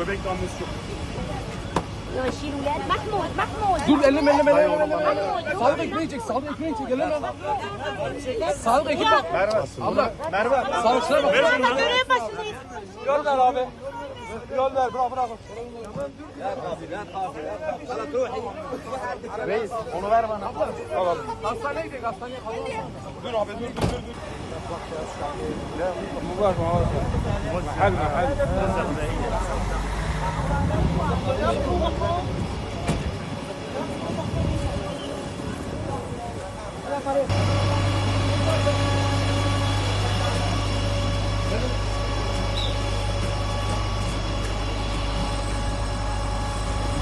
Bebek damlası çok. Rồi xin lên bắt một bắt một Dur elleme elleme elleme elleme. Sağlık ekmeği çek, sağlık ekmeği çek. Elleme. Sağlık ekmeği bak. Merve. Abla. Merve. Sağlıkçılara bak. Ver şunu. görev başındayız. Yol ver abi. Yol ver, bırak bırak. Reis onu ver bana. Tamam. Hastaneye gidelim, hastaneye. Dur abi dur dur dur. dur. Bu var mı? Hadi hadi. 快点